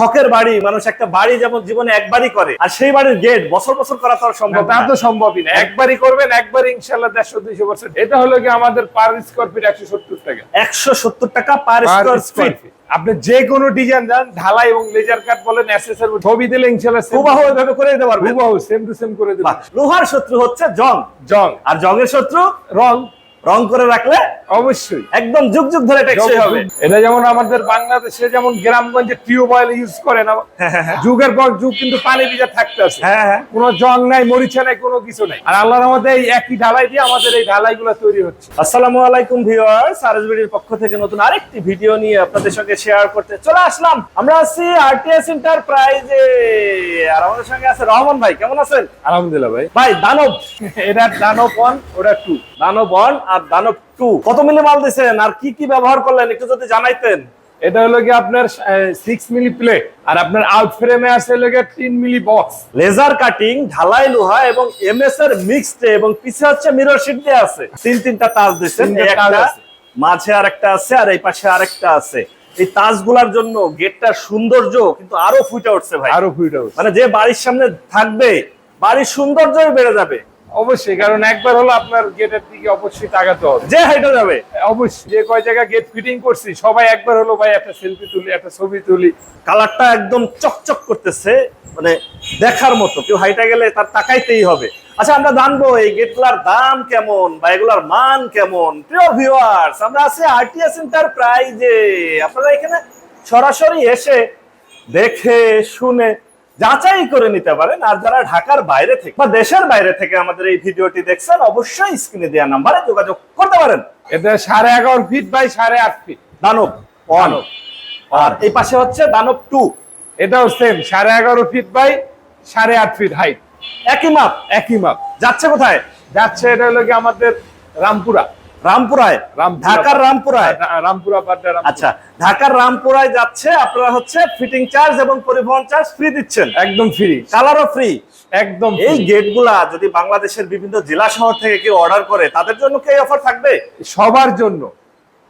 শখের বাড়ি মানুষ একটা বাড়ি যেমন জীবনে একবারই করে আর সেই বাড়ির গেট বছর বছর করা তো সম্ভব তা তো সম্ভবই না। একবারই করবেন একবার ইনশাল্লাহ দেড়শো দুইশো বছর এটা হলো কি আমাদের পার স্কোয়ার ফিট একশো সত্তর টাকা। একশো সত্তর টাকা পার স্কোয়ার ফিট আপনি যে কোনো ডিজাইন দেন ঢালাই এবং লেজার কাট বলেন এসএসআর ছবি দিলে ইনশাল্লাহ হুবাহু এভাবে করে দিতে পারবে হুবাহু সেম টু সেম করে দেবেন লোহার শত্রু হচ্ছে জং। জং। আর জংয়ের শত্রু? রং। রং করে রাখলে অবশ্যই। একদম যুগ যুগ ধরে টেকসই হবে। এটা যেমন আমাদের বাংলাদেশে যেমন গ্রামগঞ্জে টিউবওয়েল ইউজ করে না যুগের পর যুগ কিন্তু পানি ভিজা থাকতে আছে। হ্যাঁ হ্যাঁ। কোনো জং নাই মরিচা নাই কোনো কিছু নাই। আর আল্লাহর আমাদের এই একই ঢালাই দিয়ে আমাদের এই ঢালাই গুলো তৈরি হচ্ছে। আসসালামু আলাইকুম ভিউয়ার্স আরএসবিডির পক্ষ থেকে নতুন আরেকটি ভিডিও নিয়ে আপনাদের সঙ্গে শেয়ার করতে চলে আসলাম। আমরা আছি আরটিএস এন্টারপ্রাইজে। আর আমাদের সঙ্গে আছে রহমান ভাই কেমন আছেন? আলহামদুলিল্লাহ ভাই। ভাই দানব। এটা দানব ওয়ান ওটা টু। দানব ওয়ান আর দানব টু। কত মিলি মাল দিছেন? আর কি কি ব্যবহার করলেন? একটু যদি জানাইতেন। এটা হলো কি আপনার সিক্স মিলি প্লেট আর আপনার আউট ফ্রেমে আছে হলো গিয়ে তিন মিলি বক্স লেজার কাটিং ঢালাই লোহা এবং এমএস এর মিক্সড এবং পিছে হচ্ছে মিরর শিট দেওয়া আছে। তিন তিনটা তাজ তাজ একটা আছে। মাঝে আরেকটা আছে আর এই পাশে আরেকটা আছে। এই তাজগুলার জন্য গেটটার সৌন্দর্য কিন্তু আরও ফুটে উঠছে ভাই। আরও ফুটে উঠছে। মানে যে বাড়ির সামনে থাকবে বাড়ির সৌন্দর্যই বেড়ে যাবে। অবশ্যই কারণ একবার হলো আপনার গেটের দিকে অবশ্যই তাকাতে হবে। যে হেঁটে যাবে। অবশ্যই যে কয় জায়গায় গেট ফিটিং করছি সবাই একবার হলো ভাই একটা সেলফি তুলি একটা ছবি তুলি। কালারটা একদম চকচক করতেছে মানে দেখার মতো কেউ হাইটা গেলে তার তাকাইতেই হবে। আচ্ছা আমরা জানব এই গেটগুলার দাম কেমন বা এগুলার মান কেমন? প্রিয় ভিউয়ার্স আমরা আছি আরটিএস এন্টারপ্রাইজে আপনারা এখানে সরাসরি এসে দেখে শুনে যাচাই করে নিতে পারেন। আর যারা ঢাকার বাইরে থেকে বা দেশের বাইরে থেকে আমাদের এই ভিডিওটি দেখছেন অবশ্যই স্ক্রিনে দেওয়া নাম্বারে যোগাযোগ করতে পারেন। এটা সাড়ে এগারো ফিট বাই সাড়ে আট ফিট দানব ওয়ান আর এই পাশে হচ্ছে দানব টু এটাও সেম সাড়ে এগারো ফিট বাই সাড়ে আট ফিট হাইট একই মাপ। একই মাপ। যাচ্ছে কোথায়? যাচ্ছে এটা হলো কি আমাদের রামপুরা। রামপুরায়? রামপুরা। ঢাকার রামপুরায়? রা- রামপুরা আচ্ছা ঢাকার রামপুরায় যাচ্ছে আপনারা হচ্ছে ফিটিং চার্জ এবং পরিবহন চার্জ ফ্রি দিচ্ছেন। একদম ফ্রি কালারও ফ্রি একদম এই গেটগুলা যদি বাংলাদেশের বিভিন্ন জেলা শহর থেকে কেউ অর্ডার করে তাদের জন্য কি অফার থাকবে? সবার জন্য।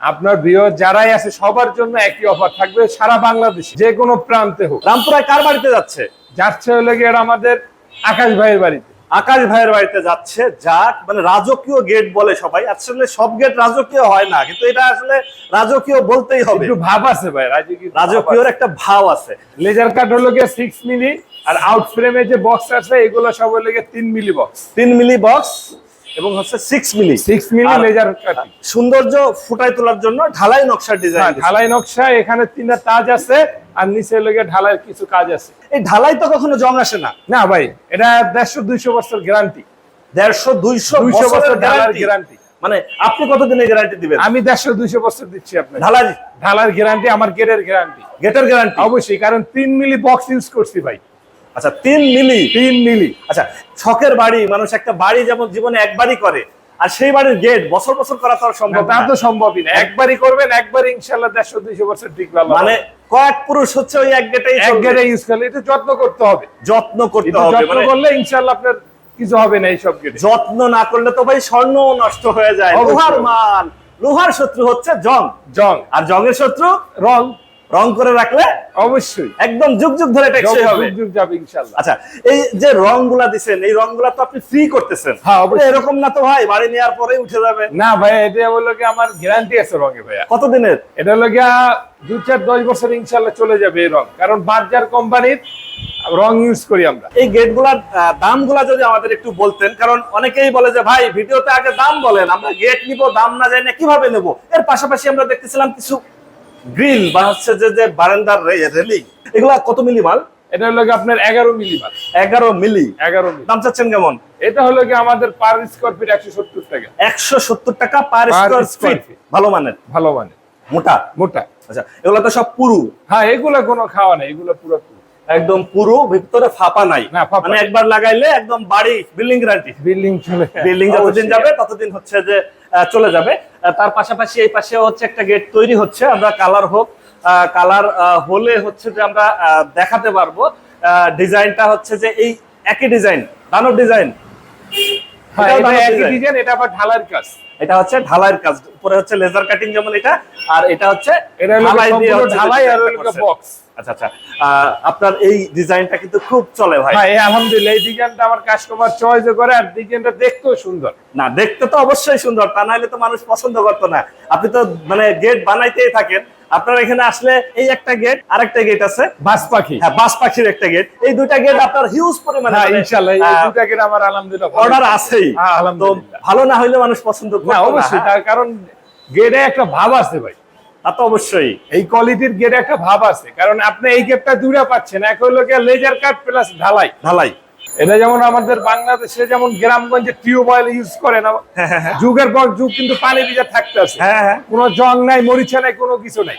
আপনার প্রিয় যারাই আছে সবার জন্য একই অফার থাকবে সারা বাংলাদেশ যে কোনো প্রান্তে হোক। রামপুরায় কার বাড়িতে যাচ্ছে? যাচ্ছে হলো গিয়ে আমাদের আকাশ ভাইয়ের বাড়িতে। আকাশ ভাইয়ের বাড়িতে যাচ্ছে যা মানে রাজকীয় গেট বলে সবাই। আসলে সব গেট রাজকীয় হয় না কিন্তু এটা আসলে রাজকীয় বলতেই হবে। একটু ভাব আছে ভাই রাজকীয় রাজকীয়র একটা ভাব আছে। লেজার কাট হলো গিয়ে সিক্স মিলি আর আউট ফ্রেমে যে বক্স আছে এগুলো সব হলো গিয়ে তিন মিলি বক্স তিন মিলি বক্স এবং হচ্ছে six ml six ml laser সৌন্দর্য ফুটাই তোলার জন্য ঢালাই নকশার ডিজাইন ঢালাই নকশা এখানে তিনটা তাজ আছে আর নিচে হলো গিয়ে ঢালাইয়ের কিছু কাজ আছে। এই ঢালাই তো কখনো জং আসে না। না ভাই এটা দেড়শো দুইশো বছর গ্যারান্টি দেড়শো দুইশো দুইশো বছর ঢালার গ্যারান্টি গ্যারান্টি মানে আপনি কতদিনের গ্যারান্টি দিবেন? আমি দেড়শো দুইশো বছর দিচ্ছি আপনার ঢালাই? ঢালার গ্যারান্টি আমার গেটের গ্যারান্টি গেটের গ্যারান্টি অবশ্যই কারণ তিন মিলি বক্স ইউজ করছি ভাই। আচ্ছা তিন মিলি তিন মিলি আচ্ছা শখের বাড়ি মানুষ একটা বাড়ি যেমন জীবনে একবারই করে আর সেই বাড়ির গেট বছর বছর করা তো সম্ভব তা তো সম্ভবই না। একবারই করবেন একবার ইনশাল্লাহ দেড়শো দুইশো বছর টিকবে মানে কয়েক পুরুষ হচ্ছে ওই এক গেটেই এক গেটে ইউজ করলে একটু যত্ন করতে হবে। যত্ন করতে হবে যত্ন মানে করলে ইনশাল্লাহ আপনার কিছু হবে না এইসব গেটে যত্ন না করলে তো ভাই স্বর্ণ নষ্ট হয়ে যায়। লোহার মাল লোহার শত্রু হচ্ছে জং। জং। আর জংয়ের শত্রু? রং। রং করে রাখলে অবশ্যই। একদম যুগ যুগ ধরে টেকসই হবে। যুগ যুগ যাবে ইনশাল্লাহ। আচ্ছা এই যে রংগুলা দিচ্ছেন এই রংগুলা তো আপনি ফ্রি করতেছেন। হ্যাঁ, অবশ্যই। এরকম না তো ভাই বাড়ি নেওয়ার পরে উঠে যাবে না ভাই এটা হলো কি আমার গ্যারান্টি আছে রঙে ভাইয়া। কতদিনের? এটা হলো গিয়া দু চার দশ বছর ইনশাল্লাহ চলে যাবে এই রং। কারণ বাজার কোম্পানির রং ইউজ করি আমরা। এই গেটগুলার দামগুলা যদি আমাদের একটু বলতেন কারণ অনেকেই বলে যে ভাই ভিডিওতে আগে দাম বলেন আমরা গেট নিব দাম না জানি না কীভাবে নেব? এর পাশাপাশি আমরা দেখতেছিলাম কিছু গ্রিল বা হচ্ছে যে যে বারান্দার রেলিং এগুলা কত মিলি মাল এটা হলো কি আপনার এগারো মিলি মাল এগারো মিলি এগারো মিলি দাম চাচ্ছেন কেমন? এটা হলো কি আমাদের পার স্কোয়ার ফিট একশো সত্তর টাকা। একশো সত্তর টাকা পার স্কোয়ার ফিট ভালো মানের? ভালো মানের। মোটা? মোটা। আচ্ছা এগুলো তো সব পুরু। হ্যাঁ এগুলো কোনো খাওয়া নেই এগুলো পুরো পুরো। একদম পুরো ভিতরে ফাঁপা নাই। মানে একবার লাগাইলে একদম বাড়ি বিল্ডিং গ্যারান্টি বিল্ডিং চলে বিল্ডিং যতদিন যাবে ততদিন হচ্ছে যে চলে যাবে। তার পাশাপাশি এই পাশে হচ্ছে একটা গেট তৈরি হচ্ছে আমরা কালার হোক কালার হলে হচ্ছে যে আমরা দেখাতে পারব। ডিজাইনটা হচ্ছে যে এই একই ডিজাইন দানব ডিজাইন হ্যাঁ এটা একই ডিজাইন এটা আবার ঢালার কাজ। এটা হচ্ছে ঢালাইয়ের কাজ উপরে হচ্ছে লেজার কাটিং যেমন এটা আর এটা হচ্ছে ঢালাই দিয়ে ঢালাই আর। বক্স আচ্ছা আচ্ছা। আপনার এই ডিজাইনটা কিন্তু খুব চলে ভাই। ভাই আলহামদুলিল্লাহ এই ডিজাইনটা আমার কাস্টমার চয়েস করে আর ডিজাইনটা দেখতেও সুন্দর। না দেখতে তো অবশ্যই সুন্দর তা নাহলে তো মানুষ পছন্দ করতো না। আপনি তো মানে গেট বানাইতেই থাকেন আপনার এখানে আসলে এই একটা গেট আরেকটা গেট আছে। বাস পাখি। হ্যাঁ বাস পাখির একটা গেট এই দুইটা গেট আপনার হিউজ পরিমাণে হ্যাঁ ইনশাআল্লাহ এই দুটাকে আমার আলহামদুলিল্লাহ অর্ডার। আছেই। হ্যাঁ, তো আলহামদুলিল্লাহ ভালো না হইলে মানুষ পছন্দ করতো না অবশ্যই হ্যাঁ। তার কারণ গেটে একটা ভাব আছে ভাই। তা তো অবশ্যই। এই কোয়ালিটির গেটে একটা ভাব আছে। কারণ আপনি এই গেটটা দূরে পাচ্ছেন এক হলো লেজার কাট প্লাস ঢালাই। ঢালাই। এটা যেমন আমাদের বাংলাদেশে যেমন গ্রামগঞ্জে টিউবওয়েল ইউজ করে না যুগের পর যুগ কিন্তু পানি ভিজা থাকতে আছে। হ্যাঁ হ্যাঁ। কোনো জং নাই মরিচা নাই কোনো কিছু নাই।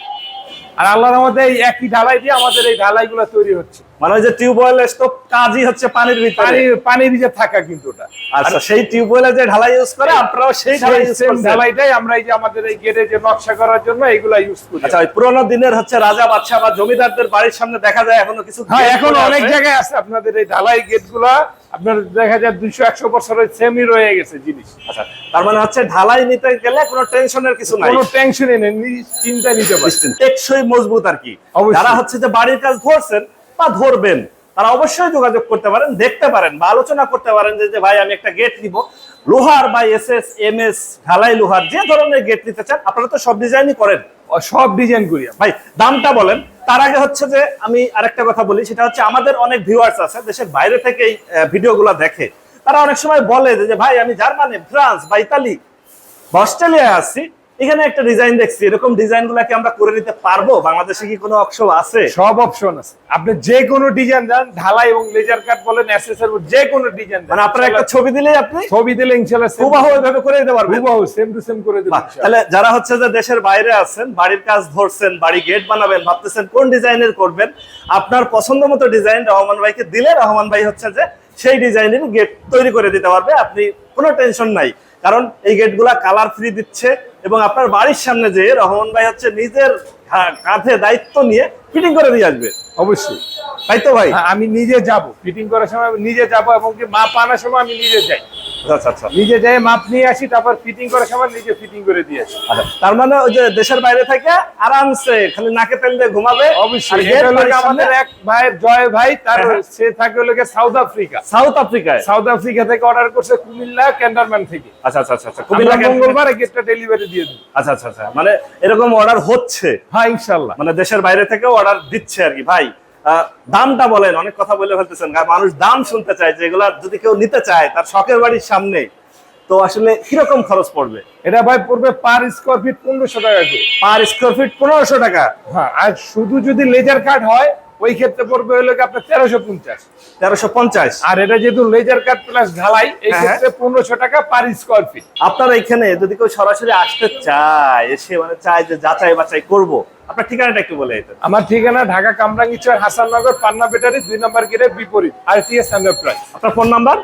আর আল্লাহর আমাদের এই একই ঢালাই দিয়ে আমাদের এই ঢালাই তৈরি হচ্ছে। মানে যে টিউবওয়েল স্টোভ কাজই হচ্ছে পানির ভিতরে। পানি থাকা কিন্তু ওটা। আচ্ছা সেই টিউবওয়েলে যে ঢালাই ইউজ করে আপনারাও সেই ঢালাই সেম ঢালাইটাই আমরা এই যে আমাদের এই গেটে যে নকশা করার জন্য ইউজ করি। আচ্ছা পুরোনো দিনের হচ্ছে রাজা বাদশা বা জমিদারদের বাড়ির সামনে দেখা যায় এখনও কিছু হ্যাঁ এখন অনেক জায়গায় আছে আপনাদের এই ঢালাই গেটগুলা। আপনার দেখা যায় দুইশো একশো বছরের সেমই রয়ে গেছে জিনিস। আচ্ছা তার মানে হচ্ছে ঢালাই নিতে গেলে কোনো টেনশনের কিছু নাই। কোনো টেনশনই নেই চিন্তা নিতে পারছেন। টেকসই মজবুত আর কি। যারা হচ্ছে যে বাড়ির কাজ ধরছেন বা ধরবেন তারা অবশ্যই যোগাযোগ করতে পারেন দেখতে পারেন বা আলোচনা করতে পারেন যে ভাই আমি একটা গেট নিব। লোহার বা এস এস এম এস ঢালাই লোহার যে ধরনের গেট নিতে চান আপনারা তো সব ডিজাইনই করেন। সব ডিজাইন করি ভাই দামটা বলেন। তার আগে হচ্ছে যে আমি আরেকটা কথা বলি সেটা হচ্ছে আমাদের অনেক ভিউয়ার্স আছে দেশের বাইরে থেকে এই ভিডিওগুলো দেখে। তারা অনেক সময় বলে যে, যে ভাই আমি জার্মানি ফ্রান্স বা ইতালি বা অস্ট্রেলিয়ায় আসছি এখানে একটা ডিজাইন দেখছি এরকম ডিজাইন কি আমরা করে নিতে পারব? বাংলাদেশে কি কোনো অপশন আছে? সব অপশন আছে। আপনি যে কোনো ডিজাইন দেন ঢালাই এবং লেজার কাট বলেন এসএসআর যে কোনো ডিজাইন মানে আপনার একটা ছবি দিলেই আপনি ছবি দিলে ইনশাআল্লাহ হুবাহু ওইভাবে করে দিতে পারবেন? হুবহু সেম টু সেম করে দেব বাহ, তাহলে যারা হচ্ছে যে দেশের বাইরে আছেন বাড়ির কাজ ধরছেন বাড়ি গেট বানাবেন ভাবতেছেন কোন ডিজাইনের করবেন আপনার পছন্দ মতো ডিজাইন রহমান ভাইকে দিলে রহমান ভাই হচ্ছে যে সেই ডিজাইনের গেট তৈরি করে দিতে পারবে আপনি কোনো টেনশন নাই। কারণ এই গেটগুলা কালার ফ্রি দিচ্ছে এবং আপনার বাড়ির সামনে যে রহমান ভাই হচ্ছে নিজের কাঁধে দায়িত্ব নিয়ে ফিটিং করে দিয়ে আসবে। অবশ্যই। তাই তো ভাই? হ্যাঁ, আমি নিজে যাব। ফিটিং করার সময় আমি নিজে যাব এবং কি মাপ আনার সময় আমি নিজে যাই। আচ্ছা আচ্ছা। নিজে যাই মাপ নিয়ে আসি তারপর ফিটিং করার সময় নিজে ফিটিং করে দিয়ে আসি। আচ্ছা, তার মানে ওই যে দেশের বাইরে থেকে আরামসে খালি নাকে তেল দিয়ে ঘুমাবে অবশ্যই আর gate এটা হলো বাড়ির আমাদের এক ভাইয়ের জয় ভাই তার। সে থাকে হলো সাউথ আফ্রিকা সাউথ আফ্রিকায় সাউথ আফ্রিকা থেকে অর্ডার করছে কুমিল্লা ক্যান্ডারম্যান থেকে। আচ্ছা আচ্ছা আচ্ছা কুমিল্লা কুমিল্লা মঙ্গলবার গেটটা ডেলিভারি দিয়ে দিই। আচ্ছা আচ্ছা আচ্ছা। মানে এরকম অর্ডার হচ্ছে। হ্যাঁ ইনশাল্লাহ। মানে দেশের বাইরে থেকেও অর্ডার দিচ্ছে আর কি ভাই। দামটা বলেন অনেক কথা বলে ফেলতেছেন মানুষ দাম শুনতে চায় যে এগুলা যদি কেউ নিতে চায় তার শখের বাড়ির সামনে। তো আসলে কীরকম খরচ পড়বে? এটা ভাই পড়বে পার স্কোয়ার ফিট পনেরোশো টাকা পার স্কোয়ার ফিট পনেরোশো টাকা। হ্যাঁ আর শুধু যদি লেজার কাট হয় ওই ক্ষেত্রে পড়বে হলো আপনার তেরোশো পঞ্চাশ। তেরোশো পঞ্চাশ। আর এটা যেহেতু লেজার কাট প্লাস ঢালাই এই হ্যাঁ। ক্ষেত্রে পনেরোশো টাকা পার স্কোয়ার ফিট আপনার এখানে যদি কেউ সরাসরি আসতে চায় এসে মানে চায় যে যাচাই বাছাই করব আপনার ঠিকানাটা একটু বলে দিতেন। আমার ঠিকানা ঢাকা কামরাঙ্গিচর হাসাননগর পান্না বেটারি দুই নম্বর গেটের বিপরীত আর টি এস আপনার phone number?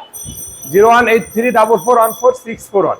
Zero one eight three double four one four six four one.